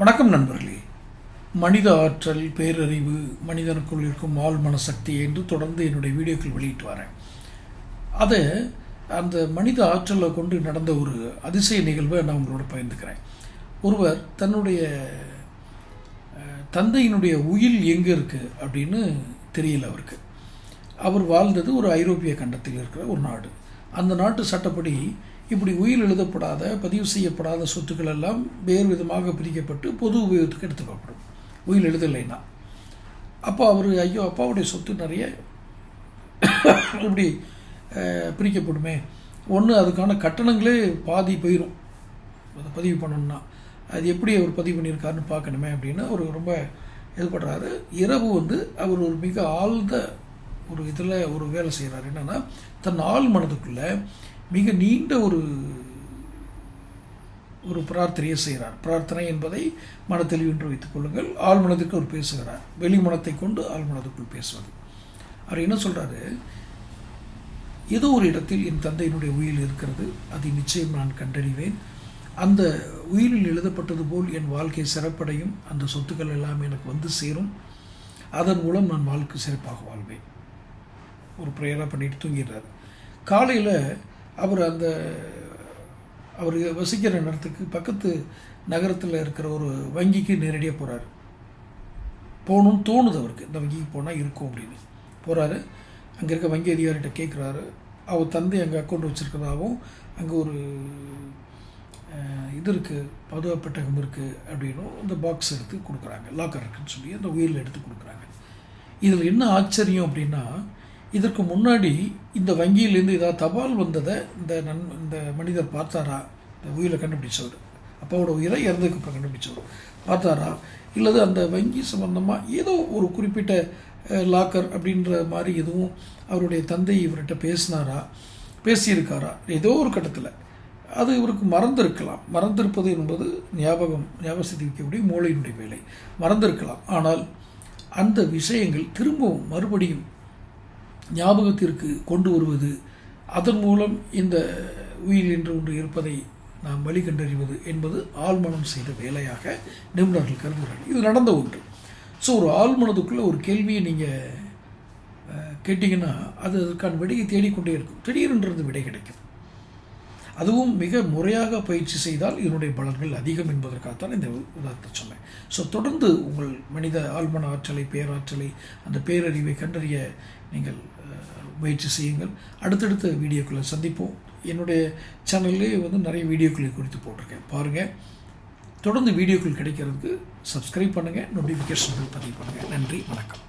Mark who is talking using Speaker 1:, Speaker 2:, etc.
Speaker 1: வணக்கம் நண்பர்களே. மனித ஆற்றல் பேரறிவு மனிதனுக்குள் இருக்கும் ஆள் மனசக்தி என்று தொடர்ந்து என்னுடைய வீடியோக்கள் வெளியிட்டு வரேன். அதை அந்த மனித ஆற்றலை கொண்டு நடந்த ஒரு அதிசய நிகழ்வை நான் உங்களோட பகிர்ந்துக்கிறேன். ஒருவர் தன்னுடைய தந்தையினுடைய உயில் எங்கே இருக்குது அப்படின்னு தெரியல அவருக்கு. அவர் வாழ்ந்தது ஒரு ஐரோப்பிய கண்டத்தில் இருக்கிற ஒரு நாடு. அந்த நாட்டு சட்டப்படி இப்படி உயில் எழுதப்படாத பதிவு செய்யப்படாத சொத்துக்கள் எல்லாம் வேறு விதமாக பிரிக்கப்பட்டு பொது உபயோகத்துக்கு எடுத்துக்கப்படும் உயில் எழுதலைன்னா. அப்போ அவர் ஐயோ அப்பாவுடைய சொத்து நிறைய இப்படி பிரிக்கப்படுமே ஒன்று அதுக்கான கட்டணங்களே பாதி போயிடும் அதை பதிவு பண்ணணும்னா. அது எப்படி அவர் பதிவு பண்ணியிருக்காருன்னு பார்க்கணுமே அப்படின்னு அவர் ரொம்ப இது பண்ணுறாரு இரவு வந்து அவர் ஒரு மிக ஆழ்ந்த ஒரு இதில் ஒரு வேலை செய்கிறார். என்னென்னா தன் ஆள் மனதுக்குள்ளே மிக நீண்ட ஒரு ஒரு பிரார்த்தனையை செய்கிறார். பிரார்த்தனை என்பதை மனத்தில் என்று வைத்துக் கொள்ளுங்கள். ஆள் மனதுக்கு அவர் பேசுகிறார். வெளி மனத்தை கொண்டு ஆள் மனதுக்குள் பேசுவது. அவர் என்ன சொல்கிறாரு ஏதோ ஒரு இடத்தில் என் தந்தையினுடைய உயில் இருக்கிறது. அதை நிச்சயம் நான் கண்டறிவேன். அந்த உயிரில் எழுதப்பட்டது போல் என் வாழ்க்கை சிறப்படையும். அந்த சொத்துக்கள் எல்லாம் எனக்கு வந்து சேரும். அதன் மூலம் நான் வாழ்க்கை சிறப்பாக வாழ்வேன். ஒரு ப்ரேயராக பண்ணிட்டு தூங்கிடுறாரு. காலையில் அவர் அந்த அவர் வசிக்கிற இடத்துக்கு பக்கத்து நகரத்தில் இருக்கிற ஒரு வங்கிக்கு நேரடியாக போகிறாரு போகணும்னு தோணுது அவருக்கு. இந்த வங்கிக்கு போனால் இருக்கும் அப்படின்னு. போகிறாரு அங்கே இருக்க வங்கி அதிகாரிகிட்ட கேட்குறாரு அவர் தந்தை அங்கே அக்கௌண்ட் வச்சுருக்கிறதாகவும் அங்கே ஒரு இது இருக்குது பதுவப்பட்டகம் பெட்டகம் இருக்குது அப்படின்னும் இந்த பாக்ஸ் எடுத்து கொடுக்குறாங்க. லாக்கர் இருக்குன்னு சொல்லி அந்த உயிரில் எடுத்து கொடுக்குறாங்க. இதில் என்ன ஆச்சரியம் அப்படின்னா இதற்கு முன்னாடி இந்த வங்கியிலேருந்து ஏதாவது தபால் வந்ததை இந்த நன் இந்த மனிதர் பார்த்தாரா? இந்த உயிரை கண்டுபிடிச்சவர். அப்பாவோட உயிரை இறந்ததுக்கு அப்புறம் கண்டுபிடிச்சவர். பார்த்தாரா? இல்லது அந்த வங்கி சம்பந்தமாக ஏதோ ஒரு குறிப்பிட்ட லாக்கர் அப்படின்ற மாதிரி எதுவும் அவருடைய தந்தை இவர்கிட்ட பேசினாரா? பேசியிருக்காரா? ஏதோ ஒரு கட்டத்தில். அது இவருக்கு மறந்திருக்கலாம். மறந்திருப்பது என்பது ஞாபகம் ஞாபகத்தை வைக்கக்கூடிய மூளையினுடைய வேலை. மறந்திருக்கலாம். ஆனால் அந்த விஷயங்கள் திரும்பவும் மறுபடியும் ஞாபகத்திற்கு கொண்டு வருவது அதன் மூலம் இந்த உயிர் என்று ஒன்று இருப்பதை நாம் வழி கண்டறிவது என்பது ஆழ்மனம் செய்த வேலையாக நிபுணர்கள் கருதுகிறார்கள். இது நடந்த ஒன்று. ஸோ ஒரு ஆழ்மனதுக்குள்ளே ஒரு கேள்வியை நீங்கள் கேட்டிங்கன்னா அது அதற்கான விடையை தேடிக்கொண்டே இருக்கும். திடீரென்றது விடை கிடைக்கும். அதுவும் மிக முறையாக பயிற்சி செய்தால் இதனுடைய பலன்கள் அதிகம் என்பதற்காகத்தான் இந்த உதாரணத்தை சொன்னேன். ஸோ தொடர்ந்து உங்கள் மனித ஆழ்மன ஆற்றலை பேராற்றலை அந்த பேரறிவை கண்டறிய நீங்கள் முயற்சி செய்யுங்கள். அடுத்தடுத்த வீடியோக்களை சந்திப்போம். என்னுடைய சேனல்லே வந்து நிறைய வீடியோக்களை குறித்து போட்டிருக்கேன். பாருங்கள் தொடர்ந்து வீடியோக்கள் கிடைக்கிறதுக்கு சப்ஸ்கிரைப் பண்ணுங்கள் நோட்டிஃபிகேஷன்கள் பதிவு பண்ணுங்கள் நன்றி. வணக்கம்.